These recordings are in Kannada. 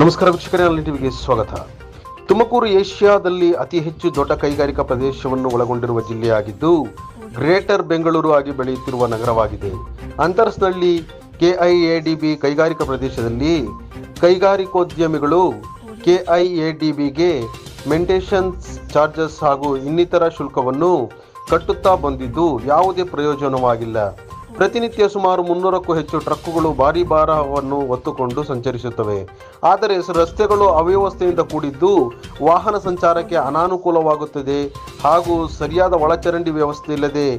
ನಮಸ್ಕಾರ ವೀಕ್ಷಕರೇ, ಅಲ್ಲಿ ಟಿವಿಗೆ ಸ್ವಾಗತ. ತುಮಕೂರು ಏಷ್ಯಾದಲ್ಲಿ ಅತಿ ಹೆಚ್ಚು ದೊಡ್ಡ ಕೈಗಾರಿಕಾ ಪ್ರದೇಶವನ್ನು ಒಳಗೊಂಡಿರುವ ಜಿಲ್ಲೆಯಾಗಿದ್ದು, ಗ್ರೇಟರ್ ಬೆಂಗಳೂರು ಆಗಿ ಬೆಳೆಯುತ್ತಿರುವ ನಗರವಾಗಿದೆ. ಅಂತರ್ಸ್ನಲ್ಲಿ ಕೆಐಎಡಿಬಿ ಕೈಗಾರಿಕಾ ಪ್ರದೇಶದಲ್ಲಿ ಕೈಗಾರಿಕೋದ್ಯಮಿಗಳು ಕೆಐಎಡಿಬಿಗೆ ಮೆಂಟೇಷನ್ ಚಾರ್ಜಸ್ ಹಾಗೂ ಇನ್ನಿತರ ಶುಲ್ಕವನ್ನು ಕಟ್ಟುತ್ತಾ ಬಂದಿದ್ದು ಯಾವುದೇ ಪ್ರಯೋಜನವಾಗಿಲ್ಲ. ಪ್ರತಿನಿತ್ಯ ಸುಮಾರು ಮುನ್ನೂರಕ್ಕೂ ಹೆಚ್ಚು ಟ್ರಕ್ಕುಗಳು ಭಾರಿ ಭಾರವನ್ನು ಹೊತ್ತುಕೊಂಡು ಸಂಚರಿಸುತ್ತವೆ. ಆದರೆ ರಸ್ತೆಗಳು ಅವ್ಯವಸ್ಥೆಯಿಂದ ಕೂಡಿದ್ದು ವಾಹನ ಸಂಚಾರಕ್ಕೆ ಅನಾನುಕೂಲವಾಗುತ್ತದೆ ಹಾಗೂ ಸರಿಯಾದ ಒಳಚರಂಡಿ ವ್ಯವಸ್ಥೆ ಇಲ್ಲದೆ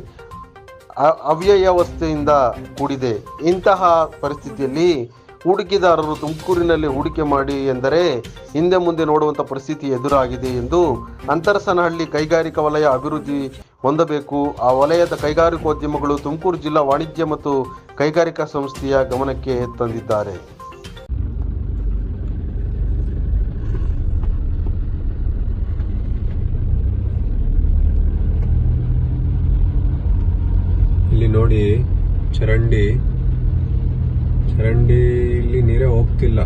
ಅವ್ಯವಸ್ಥೆಯಿಂದ ಕೂಡಿದೆ. ಇಂತಹ ಪರಿಸ್ಥಿತಿಯಲ್ಲಿ ಹೂಡಿಕೆದಾರರು ತುಮಕೂರಿನಲ್ಲಿ ಹೂಡಿಕೆ ಮಾಡಿ ಎಂದರೆ ಹಿಂದೆ ಮುಂದೆ ನೋಡುವಂಥ ಪರಿಸ್ಥಿತಿ ಎದುರಾಗಿದೆ ಎಂದು ಅಂತರಸನಹಳ್ಳಿ ಕೈಗಾರಿಕಾ ವಲಯ ಅಭಿವೃದ್ಧಿ ಹೊಂದಬೇಕು. ಆ ವಲಯದ ಕೈಗಾರಿಕೋದ್ಯಮಗಳು ತುಮಕೂರು ಜಿಲ್ಲಾ ವಾಣಿಜ್ಯ ಮತ್ತು ಕೈಗಾರಿಕಾ ಸಂಸ್ಥೆಯ ಗಮನಕ್ಕೆ ತಂದಿದ್ದಾರೆ. ಇಲ್ಲಿ ನೋಡಿ ಚರಂಡಿ. ಚರಂಡಿ ಇಲ್ಲಿ ನೀರೇ ಹೋಗ್ತಿಲ್ಲ.